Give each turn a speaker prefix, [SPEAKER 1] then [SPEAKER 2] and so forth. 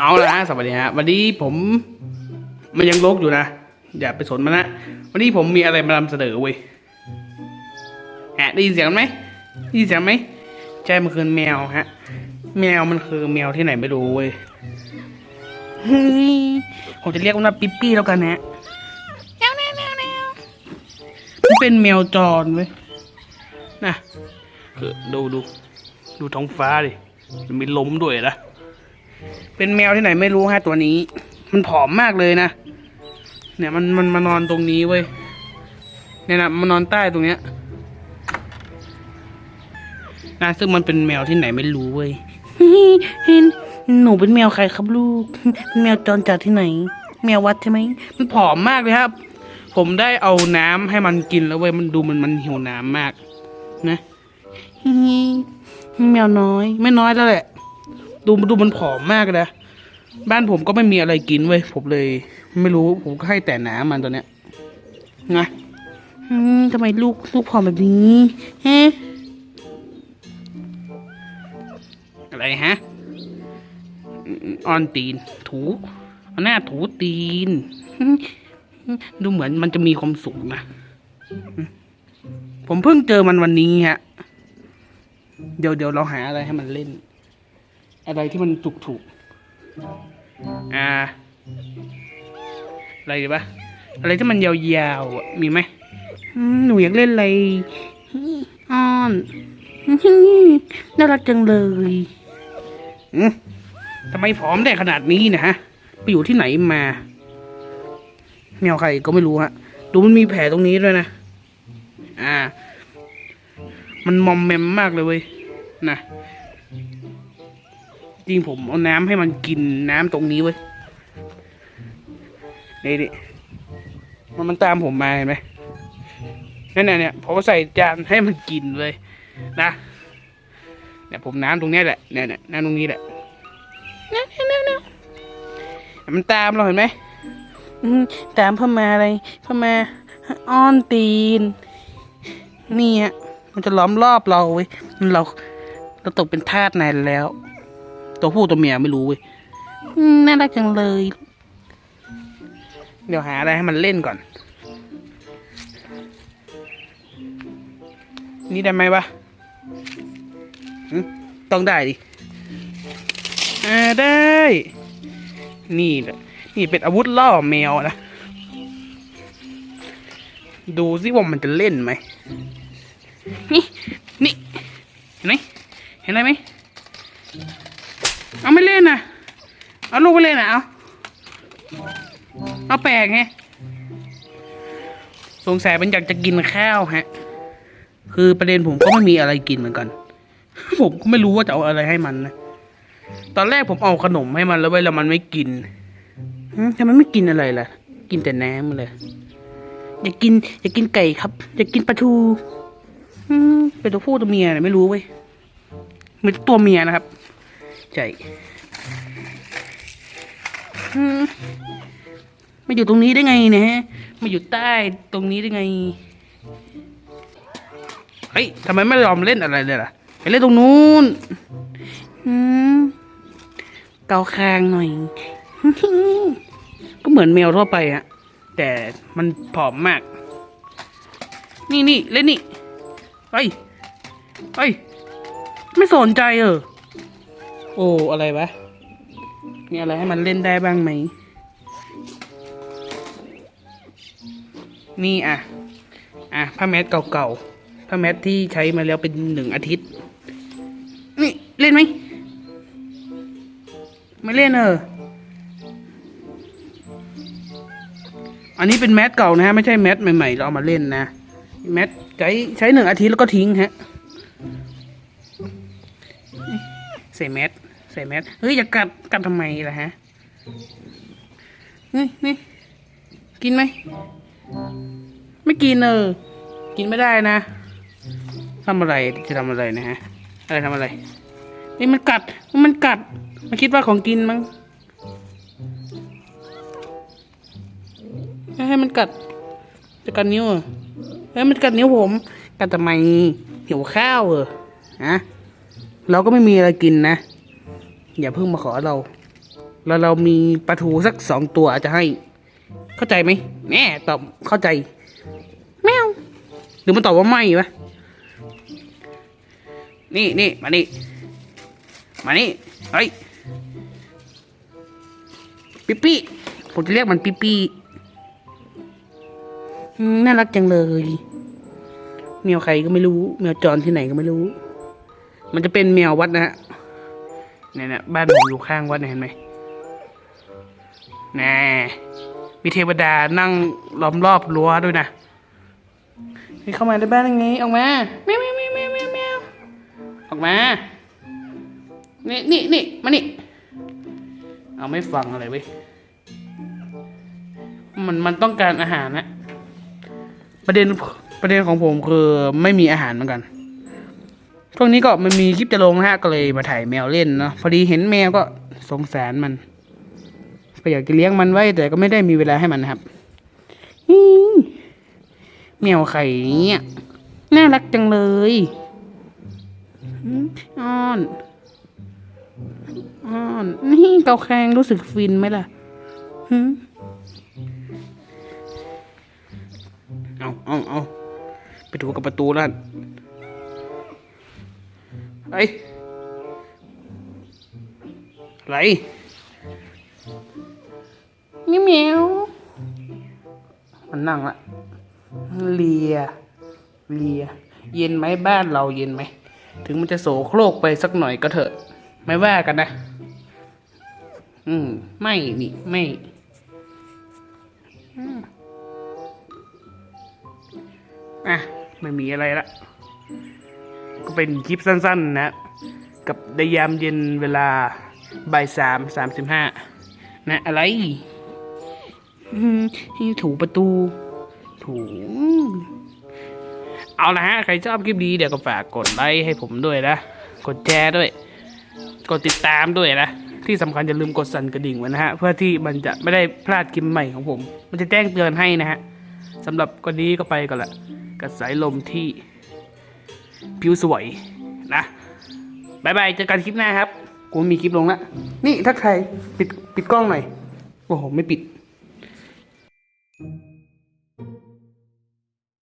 [SPEAKER 1] เอาละฮะสวัสดีฮะวันนี้ผมมันยังลกอยู่นะ อย่าไปสนมันนะ วันนี้ผมมีอะไรมานำเสนอเว้ยฮะได้ยินเสียงไหมได้ยินเสียงไหมใช่มันคือแมวฮะ แมวมันคือแมวที่ไหนไม่รู้เว้ยเฮ้ยผมจะเรียกว่าปิ๊ปปี้แล้วกันนะแมวแมวแมวแมวมันเป็นแมวจรเว้ยนะคือดูดูดูท้องฟ้าดิมันมีลมด้วยนะ เป็นแมวที่ไหนไม่รู้ฮะตัวนี้ มันผอมมากเลยนะ เนี่ยมันมันมานอนตรงนี้เว้ย เนี่ยนะมานนอนใต้ตรงเนี้ยนะซึ่งมันเป็นแมวที่ไหนไม่รู้เว้ยเห็นหนูเป็นแมวใครครับลูก เป็นแมวจรจัดที่ไหน แมววัดใช่ไหม มันผอมมากเลยครับ ผมได้เอาน้ำให้มันกินแล้วเว้ย มันดูมันมันหิวน้ำมาก นะแมวน้อย ไม่น้อยแล้วแหละ ดูดูมันผอมมากเลยนะบ้านผมก็ไม่มีอะไรกินเว้ยผมเลย ไม่รู้ผมก็ให้แต่น้ำมันตัวเนี้ยนะอืมทำไมลูกลูกผอมแบบนี้ฮะอะไรฮะอืมออนตีน ถูเอาหน้าถูตีน ดูเหมือนมันจะมีความสุขนะอืมผมเพิ่งเจอมันวันนี้ฮะ เดี๋ยวเดี๋ยวเราหาอะไรให้มันเล่น อะไรที่มันถูกถูกๆอ่า อะไรดีปะอะไรที่มันยาวๆอะมีไหมอืมหนูอยากเล่นอะไรอ้อนน่ารักจังเลยอืมทำไมผอมได้ขนาดนี้นะฮะ ไปอยู่ที่ไหนมาแมวใครก็ไม่รู้ฮะ ดูมันมีแผลตรงนี้ด้วยนะ อ่า มันมอมแมมมากเลยเว้ย นะ จริงผมเอาน้ำให้มันกินน้ำตรงนี้เว้ยนี่ดิมันมันตามผมมาเห็นไหมนั่นน่ะเนี่ยผมก็ใส่จานให้มันกินเลยนะเนี่ยผมน้ำตรงนี้แหละเนี่ยเนี่ยน้ำตรงนี้แหละเนี่ยเนี่ยเนี่ยมันตามเราเห็นไหมตามเพื่อมาอะไรเพื่อมาอ้อนตีนนี่ฮะมันจะล้อมรอบเราเว้ยมันเราเราตกเป็นทาสนายแล้ว ตัวผู้ตัวเมียไม่รู้เว้ยอืมน่ารักจังเลย เดี๋ยวหาอะไรให้มันเล่นก่อน นี่ได้ไหมวะหึต้องได้ดิอ่าได้ นี่แหละนี่เป็นอาวุธล่อแมวนะ ดูสิว่ามันจะเล่นไหม นี่ นี่ เห็นไหมเห็นอะไรไหม เอาไม่เล่นนะเอาลูกไปเล่นนะเอาเอาแปลกไงสงสัยมันอยากจะกินข้าวฮะ คือประเด็นผมก็ไม่มีอะไรกินเหมือนกัน ผมก็ไม่รู้ว่าจะเอาอะไรให้มันนะตอนแรกผมเอาขนมให้มันแล้วเว้แล้วมันไม่กินทำไมไม่กินอะไรล่ะ กินแต่น้ำเลยอยากกินอยากกินไก่ครับ อยากกินปลาทูเป็นตัวผู้ตัวเมียเนี่ยไม่รู้เว้ยเป็นตัวเมียนะครับ ใช่อืมาอยู่ตรงนี้ได้ไงเนะมาอยู่ใต้ตรงนี้ได้ไง เฮ้ยทำไมไม่ยอมเล่นอะไรเลยล่ะ ไปเล่นตรงนู้นอืมเกาคางหน่อย ก็เหมือนแมวทั่วไปอะแต่มันผอมมาก นี่นี่เล่นนี่ไปไปไม่สนใจเออ โอ้ อะไรวะ มีอะไรให้มันเล่นได้บ้างไหม นี่อะ อะผ้าแมสเก่าๆผ้าแมสที่ใช้มาแล้วเป็นหนึ่งอาทิตย์ นี่ เล่นไหม ไม่เล่นเอออันนี้เป็นแมสเก่านะฮะ ไม่ใช่แมสใหม่ๆ เราเอามาเล่นนะ แมสใช้ใช้หนึ่งอาทิตย์แล้วก็ทิ้งฮะใส่แมส ใส่แมสเฮ้ยอย่ากัดกัดทำไมล่ะฮะนี่นี่กินไหมไม่กินเออกินไม่ได้นะทำอะไรจะทำอะไรนะฮะอะไรทำอะไรนี่มันกัดมันกัดมันคิดว่าของกินมั้งให้มันกัดจะกัดนิ้วเหรอให้มันกัดนิ้วผม กัดทำไมหิวข้าวเหรอฮะเราก็ไม่มีอะไรกินนะ อย่าเพิ่งมาขอเรา แล้วเรามีปลาทูสักสองตัวจะให้ เข้าใจไหมแน่ตอบเข้าใจ แมวหรือมันตอบว่าไม่วะนี่นี่มานี่มานี่เฮ้ยปิ๊ปปี้ผมจะเรียกมันปิ๊ปปี้อืมน่ารักจังเลยแมวใครก็ไม่รู้แมวจรที่ไหนก็ไม่รู้ มันจะเป็นแมววัดนะฮะ เนี่ยเนี่ยบ้านผมอยู่ข้างวัดเนี่ยเห็นไหมแน่มีเทวดานั่งล้อมรอบรั้วด้วยนะให้เข้ามาในบ้านยังไง ออกมาแมวแมวแมวแมวแมวแมวออกมา นี่นี่นี่มานี่ เอาไม่ฟังอะไรเว้ย มันมันต้องการอาหารนะ ประเด็นประเด็นของผมคือไม่มีอาหารเหมือนกัน ช่วงนี้ก็มันมีคลิปจะลงนะฮะก็เลยมาถ่ายแมวเล่นเนาะพอดีเห็นแมวก็สงสารมันก็อยากจะเลี้ยงมันไว้ แต่ก็ไม่ได้มีเวลาให้มันนะครับแมวไข่เนี่ยน่ารักจังเลยอ้อนอ้อนนี่เกาแคงรู้สึกฟินไหมล่ะเอาเอาเอาไปถูกับประตูแล้ว ไอ้อะไรเมียวเมียวมันนั่งละเลีย เลีย เย็นไหมบ้านเราเย็นไหม ถึงมันจะโสโครกไปสักหน่อยก็เถอะ ไม่ว่ากันนะ อืม ไม่นี่ ไม่อืมอะ ไม่มีอะไรละ ก็เป็นคลิปสั้นๆนะ กับในยามเย็นเวลาบ่ายสามสามสิบห้านะอะไรถูประตู ถูเอาละฮะ ใครชอบคลิปนี้เดี๋ยวก็ฝากกดไลค์ให้ผมด้วยนะ กดแชร์ด้วย กดติดตามด้วยนะ ที่สำคัญอย่าลืมกดสั่นกระดิ่งไว้นะฮะ เพื่อที่มันจะไม่ได้พลาดคลิปใหม่ของผม มันจะแจ้งเตือนให้นะฮะสำหรับวันนี้ก็ไปก่อนละกับสายลมที่ ผิวสวยนะบายบายเจอกันคลิปหน้าครับกูมีคลิปลงละนี่ถ้าใครปิดปิดกล้องหน่อยโอ้โหไม่ปิด